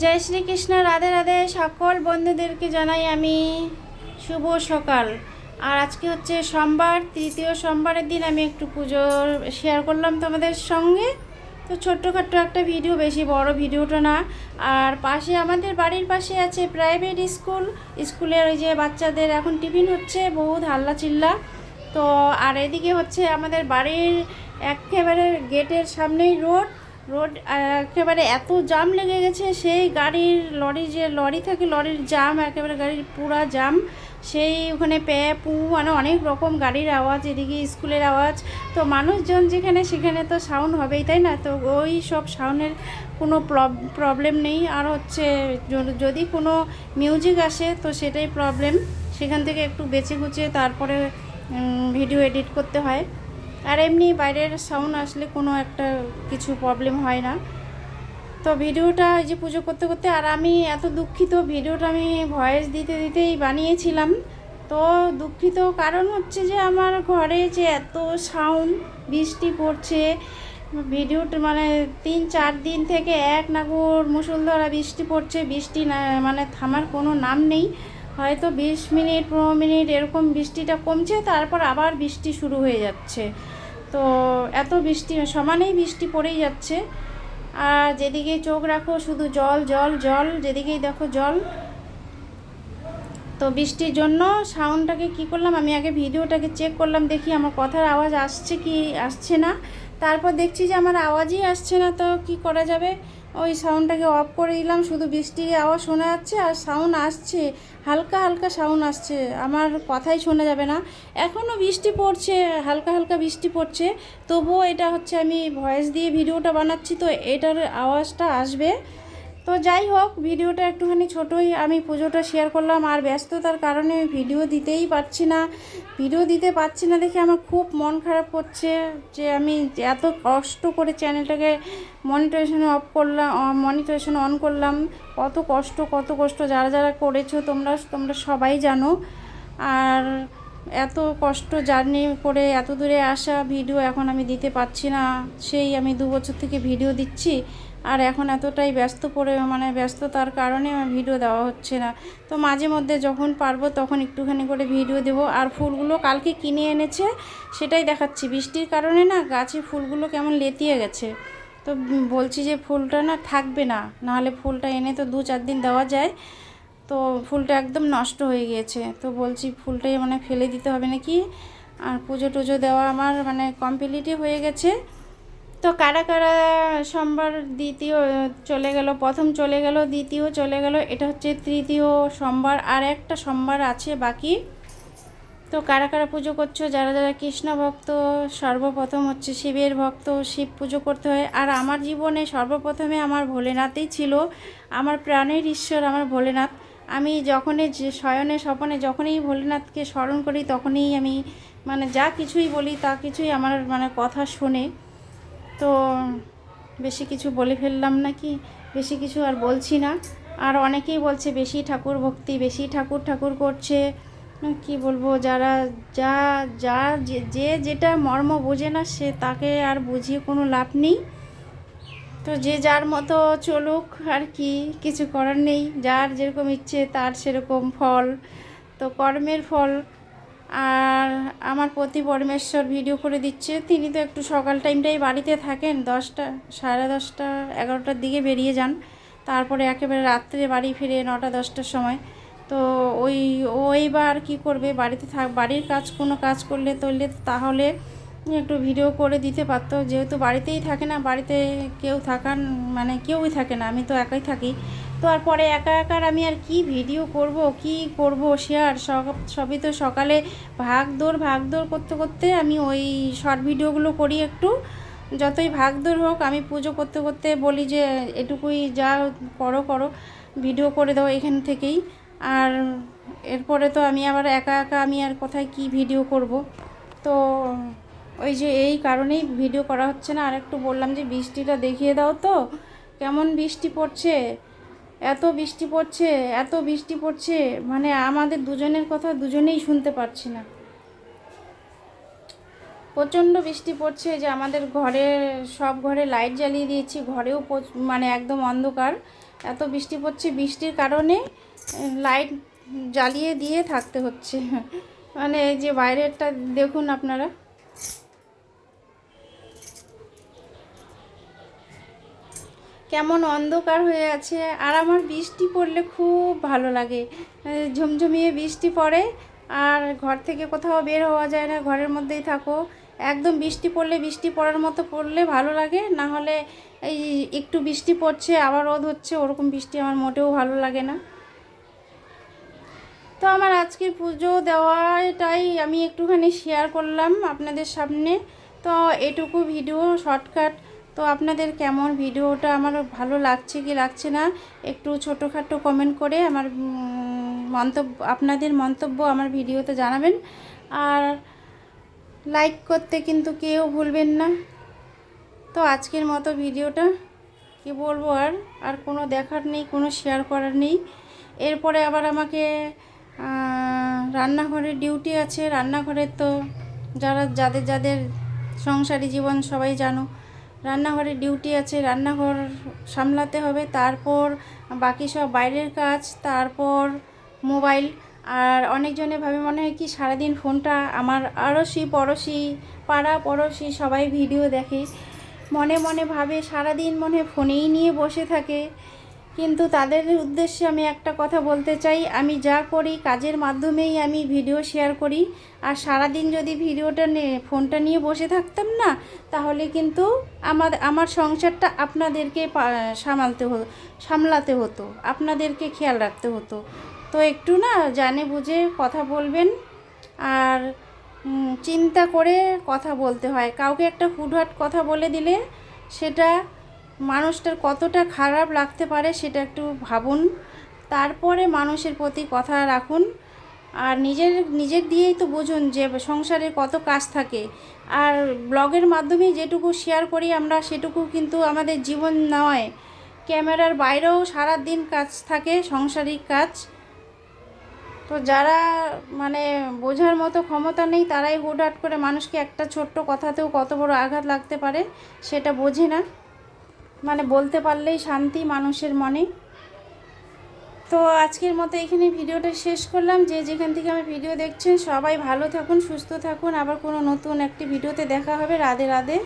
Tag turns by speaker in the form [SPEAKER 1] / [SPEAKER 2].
[SPEAKER 1] জয় শ্রীকৃষ্ণ, রাধে রাধে। সকল বন্ধুদেরকে জানাই আমি শুভ সকাল। আর আজকে হচ্ছে সোমবার, তৃতীয় সোমবারের দিন আমি একটু পুজো শেয়ার করলাম তোমাদের সঙ্গে। তো ছোট্টখাট্ট একটা ভিডিও বেশি বড় ভিডিওটা না। আর পাশে আমাদের বাড়ির পাশে আছে প্রাইভেট স্কুল স্কুলের ওই যে বাচ্চাদের এখন টিফিন হচ্ছে, বহুত হাল্লা চিল্লা তো আর এদিকে হচ্ছে আমাদের বাড়ির একেবারে গেটের সামনেই রোড রোড একেবারে এত জাম লেগে গেছে, সেই গাড়ির লরি যে লরি থাকে, লরির জাম, একেবারে গাড়ির পুরা জাম, সেই ওখানে পে, পু মানে অনেক রকম গাড়ির আওয়াজ, এদিকে স্কুলের আওয়াজ, তো মানুষজন যেখানে সেখানে তো সাউন্ড হবেই, তাই না? তো ওই সব সাউন্ডের কোনো প্রবলেম নেই, আর হচ্ছে যদি কোনো মিউজিক আসে, তো সেটাই প্রবলেম, সেখান থেকে একটু বেছে গুছিয়ে তারপরে ভিডিও এডিট করতে হয়। আর এমনি বাইরের সাউন্ড আসলে কোনো একটা কিছু প্রবলেম হয় না। তো ভিডিওটা এই যে পুজো করতে করতে আর আমি এত দুঃখিত, ভিডিওটা আমি ভয়েস দিতে দিতেই বানিয়েছিলাম। তো দুঃখিত কারণ হচ্ছে যে আমার ঘরে যে এত সাউন্ড বৃষ্টি পড়ছে, ভিডিওটা মানে তিন চার দিন থেকে এক নাগর মুসুলধারা বৃষ্টি পড়ছে, বৃষ্টি মানে থামার কোনো নাম নেই। হয়তো বিশ মিনিট, পনেরো মিনিট এরকম বৃষ্টিটা কমছে, তারপর আবার বৃষ্টি শুরু হয়ে যাচ্ছে। তো এত বৃষ্টি, সমানেই বৃষ্টি পড়েই যাচ্ছে। আর যেদিকেই চোখ রাখো, শুধু জল জল জল, যেদিকেই দেখো জল। তো বৃষ্টির জন্য সাউন্ডটাকে কি করলাম? আমি আগে ভিডিওটাকে চেক করলাম, দেখি আমার কথার আওয়াজ আসছে কি, আসছে না। তারপর দেখছি যে আমার আওয়াজই আসছে না, তো কি করা যাবে? ওই সাউন্ডটাকে অফ করে দিলাম, শুধু বৃষ্টির আওয়াজ শোনা যাচ্ছে আর সাউন্ড আসছে। হালকা হালকা সাউন্ড আসছে। আমার কথাই শোনা যাবে না। এখনও বৃষ্টি পড়ছে, হালকা হালকা বৃষ্টি পড়ছে। তবুও এটা হচ্ছে আমি ভয়েস দিয়ে ভিডিওটা বানাচ্ছি, তো এটার আওয়াজটা আসবে। তো যাই হোক, ভিডিওটা একটুখানি ছোটোই। আমি পুজোটা শেয়ার করলাম আর ব্যস্ততার কারণে আমি ভিডিও দিতেই পারছি না। ভিডিও দিতে পারছি না দেখে আমার খুব মন খারাপ করছে যে আমি এত কষ্ট করে চ্যানেলটাকে মনিটাইজেশন অফ করলাম মনিটাইজেশন অন করলাম। কত কষ্ট কত কষ্ট যারা যারা করেছ তোমরা তোমরা সবাই জানো। আর এত কষ্ট জার্নি করে এত দূরে আসা ভিডিও এখন আমি দিতে পারছি না। সেই আমি দু বছর থেকে ভিডিও দিচ্ছি। আর এখন এতটাই ব্যস্ত পড়ে মানে ব্যস্ততার কারণে আমার ভিডিও দেওয়া হচ্ছে না। তো মাঝে মধ্যে যখন পারব তখন একটুখানি করে ভিডিও দেব। আর ফুলগুলো কালকে কিনে এনেছে, সেটাই দেখাচ্ছি। বৃষ্টির কারণে না গাছে ফুলগুলো কেমন লেতিয়ে গেছে। তো বলছি যে ফুলটা না থাকবে না, নাহলে ফুলটা এনে তো দু চার দিন দেওয়া যায়। তো ফুলটা একদম নষ্ট হয়ে গিয়েছে। তো বলছি ফুলটাই মানে ফেলে দিতে হবে নাকি? আর পুজো টুজো দেওয়া আমার মানে কমপ্লিটই হয়ে গেছে। তো কারা কারা সোমবার দ্বিতীয় চলে গেল, প্রথম চলে গেল, দ্বিতীয় চলে গেল, এটা হচ্ছে তৃতীয় সোমবার, আর একটা সোমবার আছে বাকি। তো কারা কারা পুজো করছ? যারা যারা কৃষ্ণ ভক্ত, সর্বপ্রথম হচ্ছে শিবের ভক্ত, শিব পুজো করতে হয়। আর আমার জীবনে সর্বপ্রথমে আমার ভোলেনাথই ছিল। আমার প্রাণের ঈশ্বর আমার ভোলেনাথ। আমি যখনই যে শয়নে, স্বপনে যখনই ভোলেনাথকে স্মরণ করি, তখনই আমি মানে যা কিছুই বলি, তা কিছুই আমার মানে কথা শোনে। তো বেশি কিছু বলে ফেললাম নাকি? বেশি কিছু আর বলছি না। আর অনেকেই বলছে বেশি ঠাকুর ভক্তি, বেশি ঠাকুর ঠাকুর করছে। কি বলব, যারা যা যা, যে- যেটা মর্ম বোঝে না সে তাকে আর বুঝিয়ে কোনো লাভ নেই। তো যে যার মতো চলুক আর কি, কিছু করার নেই। যার যেরকম ইচ্ছে তার সেরকম ফল। তো কর্মের ফল আর আমার পতি পরমেশ্বর ভিডিও করে দিচ্ছে। তিনি তো একটু সকাল টাইমটাই বাড়িতে থাকেন, দশটা, সাড়ে দশটা, এগারোটার দিকে বেরিয়ে যান। তারপরে একেবারে রাত্রে বাড়ি ফিরে নটা, দশটার সময়। তো ওই ওইবার কি করবে? বাড়িতে থাক, বাড়ির কাজ কোনো কাজ করলে তৈলে তাহলে একটু ভিডিও করে দিতে পারতো। যেহেতু বাড়িতেই থাকে না, বাড়িতে কেউ থাকান মানে কেউই থাকে না, আমি তো একাই থাকি। তো আর পরে একা একার আমি আর কি ভিডিও করব, কি করব শেয়ার সব, সবই তো সকালে ভাগ দৌড় ভাগ দৌড় করতে করতে আমি ওই শর্ট ভিডিওগুলো করি একটু। যতই ভাগ দৌড় হোক, আমি পুজো করতে করতে বলি যে, এটুকুই যা করো করো ভিডিও করে দাও এখান থেকেই। আর এরপরে তো আমি আবার একা একা আমি আর কোথায় কি ভিডিও করব। তো ওই যে এই কারণেই ভিডিও করা হচ্ছে না। আর একটু বললাম যে বৃষ্টিটা দেখিয়ে দাও তো। কেমন বৃষ্টি পড়ছে? এত বৃষ্টি পড়ছে, এত বৃষ্টি পড়ছে। মানে আমাদের দুজনের কথা দুজনেই শুনতে পারছি না। প্রচণ্ড বৃষ্টি পড়ছে যে আমাদের ঘরে, সব ঘরে লাইট জ্বালিয়ে দিয়েছি। ঘরেও মানে একদম অন্ধকার। এত বৃষ্টি পড়ছে বৃষ্টির কারণে, লাইট জ্বালিয়ে দিয়ে থাকতে হচ্ছে। মানে এই যে বাইরেরটা দেখুন আপনারা। কেমন অন্ধকার হয়ে আছে আর আমার বৃষ্টি পড়লে খুব ভালো লাগে। ঝমঝমিয়ে বৃষ্টি পড়ে আর ঘর থেকে কোথাও বের হওয়া যায় না, ঘরের মধ্যেই থাকো। একদম বৃষ্টি পড়লে বৃষ্টি পড়ার মতো পড়লে ভালো লাগে, না হলে এই একটু বৃষ্টি পড়ছে, আবার রোদ হচ্ছে, ওরকম বৃষ্টি আমার মোটেও ভালো লাগে না। তো আমার আজকের পুজো দেওয়াটাই আমি একটুখানি শেয়ার করলাম আপনাদের সামনে। তো এটুকু ভিডিও শর্টকাট তো আপনাদের কেমন ভিডিওটা আমার ভালো লাগছে কি লাগছে না, একটু ছোটোখাটো কমেন্ট করে আমার মন্তব্য, আপনাদের মন্তব্য আমার ভিডিওতে জানাবেন। আর লাইক করতে কিন্তু কেউ ভুলবেন না। তো আজকের মতো ভিডিওটা, কি বলব আর আর কোনো দেখার নেই, কোনো শেয়ার করার নেই। এরপরে আবার আমাকে রান্নাঘরের ডিউটি আছে। রান্নাঘরের তো যারা, যাদের যাদের সংসারী জীবন সবাই জানো। রান্নাঘরের ডিউটি আছে, রান্নাঘর সামলাতে হবে, তারপর বাকি সব বাইরের কাজ, তারপর মোবাইল। আর অনেকজনে ভাবে মনে হয় কি সারাদিন ফোনটা আমার আড়শি পড়োশি পাড়া পড়োশি সবাই ভিডিও দেখে। মনে মনে ভাবে সারাদিন মনে ফোনেই নিয়ে বসে থাকে। কিন্তু তাদের উদ্দেশ্যে আমি একটা কথা বলতে চাই। আমি যা করি, কাজের মাধ্যমেই আমি ভিডিও শেয়ার করি। আর সারাদিন যদি ভিডিওটা নিয়ে ফোনটা নিয়ে বসে থাকতাম না, তাহলে কিন্তু আমার আমার সংসারটা আপনাদেরকে সামালতে হতো, সামলাতে হতো, আপনাদেরকে খেয়াল রাখতে হতো। তো একটু না জানে বুঝে কথা বলবেন আর চিন্তা করে কথা বলতে হয়। কাউকে একটা হুটহাট কথা বলে দিলে সেটা মানুষটার কতটা খারাপ লাগতে পারে সেটা একটু ভাবুন। তারপরে মানুষের প্রতি কথা রাখুন। আর নিজের নিজের দিয়েই তো বুঝুন যে সংসারে কত কাজ থাকে। আর ব্লগের মাধ্যমে যেটুকু শেয়ার করি আমরা, সেটুকু কিন্তু আমাদের জীবন নয়। ক্যামেরার বাইরেও সারা দিন কাজ থাকে, সংসারিক কাজ। তো যারা মানে বোঝার মতো ক্ষমতা নেই, তারাই হুটহাট করে মানুষকে একটা ছোট্ট কথাতেও কত বড় আঘাত লাগতে পারে, সেটা বোঝে না। মানে বলতে পারলেই শান্তি মানুষের মনে। তো আজকের মতো এখানে ভিডিওটা শেষ করলাম। যে যেখান থেকে আমার ভিডিও দেখছেন, সবাই ভালো থাকুন, সুস্থ থাকুন। আবার কোনো নতুন একটি ভিডিওতে দেখা হবে। রাধে রাধে।